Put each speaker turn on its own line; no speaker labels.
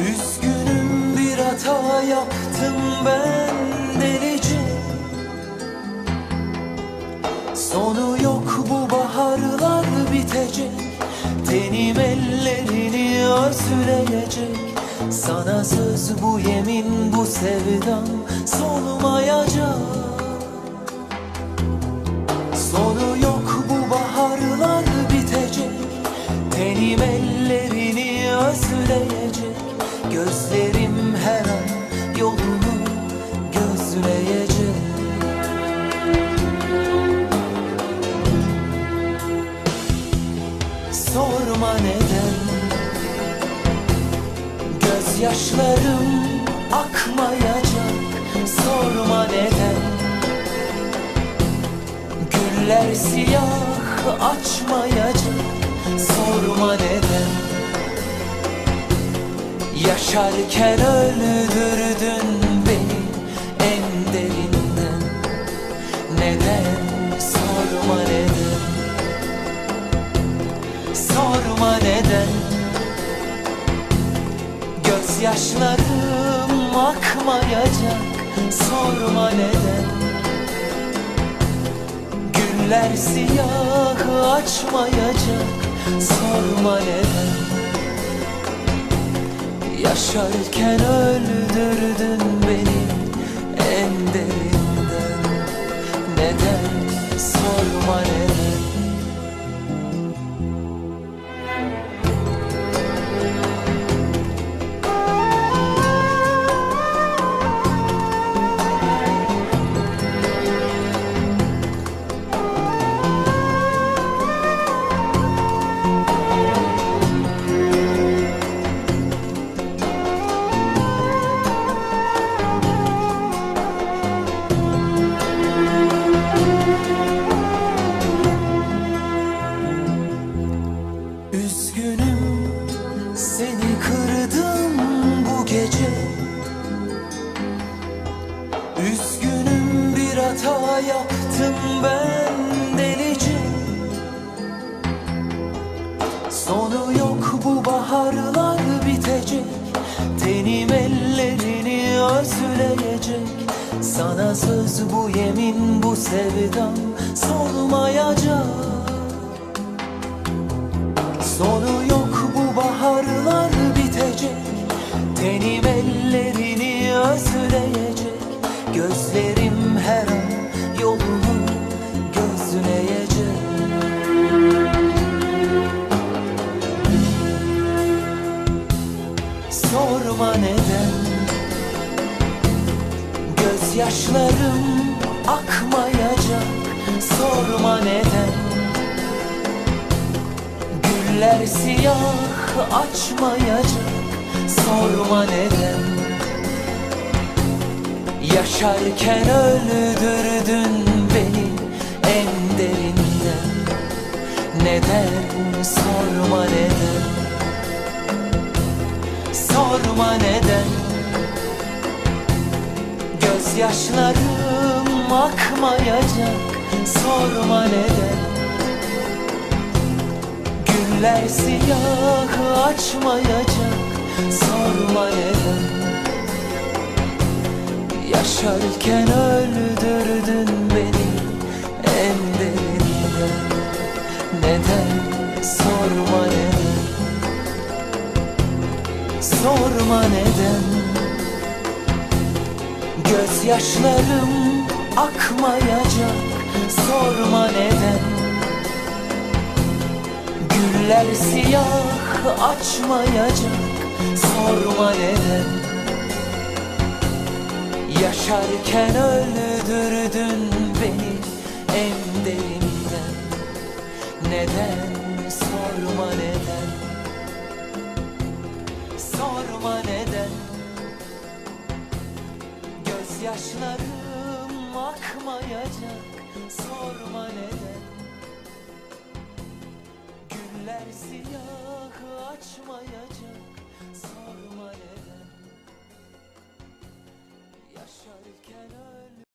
Üzgünüm bir hata yaptım ben delice. Sonu yok bu baharlar bitecek. Tenim ellerini özleyecek Sana söz bu yemin bu sevdam solmayacak Sorma neden Gözyaşlarım akmayacak Sorma neden. Güller siyah açmayacak Sorma neden. Yaşarken öldürdün beni en derinden. Neden Gözyaşlarım akmayacak Sorma neden. Güller siyah açmayacak Sorma neden. Yaşarken öldürdün beni en derinden. Neden? Sorma neden seni kırdım bu gece. Üzgünüm bir hata yaptım ben delice. Sonu yok bu baharlar bitecek. Tenim ellerini özleyecek. Sana söz bu yemin bu sevdam solmayacak. Sonu yok Tenim ellerini özleyecek Gözlerim her an yolunu gözleyecek. Sorma neden Gözyaşlarım akmayacak. Sorma neden Güller siyah açmayacak Sorma neden? Yaşarken öldürdün beni en derinden. Neden? Sorma neden? Sorma neden? Gözyaşlarım akmayacak. Sorma neden? Güller siyah açmayacak Sorma neden Yaşarken öldürdün beni en derinden. Neden sorma neden Sorma neden? Gözyaşlarım akmayacak. Sorma neden? Güller siyah açmayacak Sorma neden? Yaşarken öldürdün beni en derinden. Neden? Sorma neden? Sorma neden? Gözyaşlarım akmayacak. Sorma neden